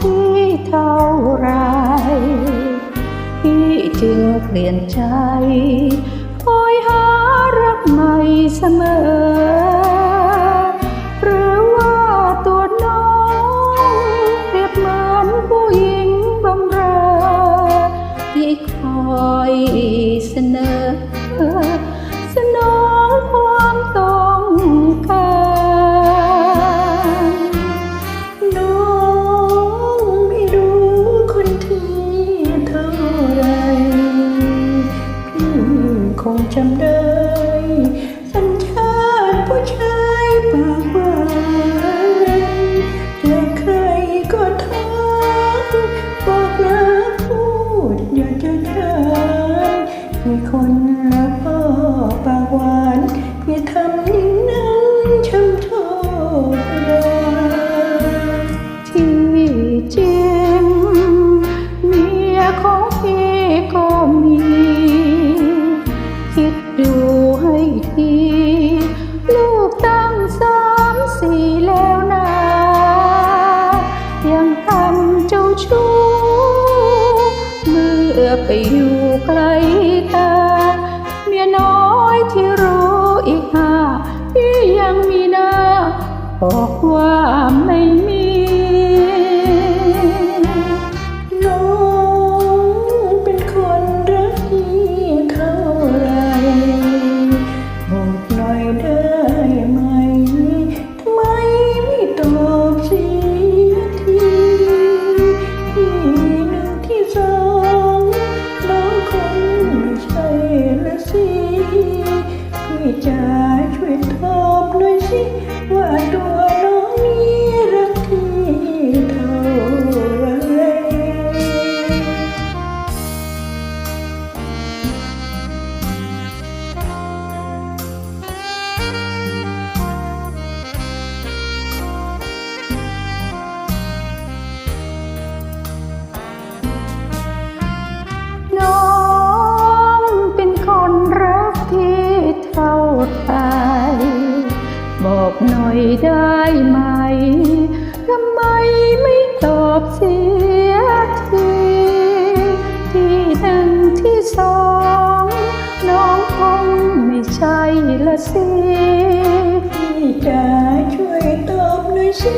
ที่เท่าไร พี่จึงเปลี่ยนใจ คอยหารักใหม่เสมอ หรือว่าตัวน้องเปรียบเหมือนผู้หญิงบำเรอที่คอยเสนอ คงจำได้ สามสี่แล้วนะยังทำเจ้าชู้เมื่อไปอยู่ไกลตาเมียน้อยที่รู้อีกห้าพี่ยังมีหน้าบอกว่าไม่มี พี่ ไหมทำไมไม่ตอบเสียทีที่หนึ่งที่สองน้องคงไม่ใช่ละสิพี่จะช่วยตอบหน่อยสิ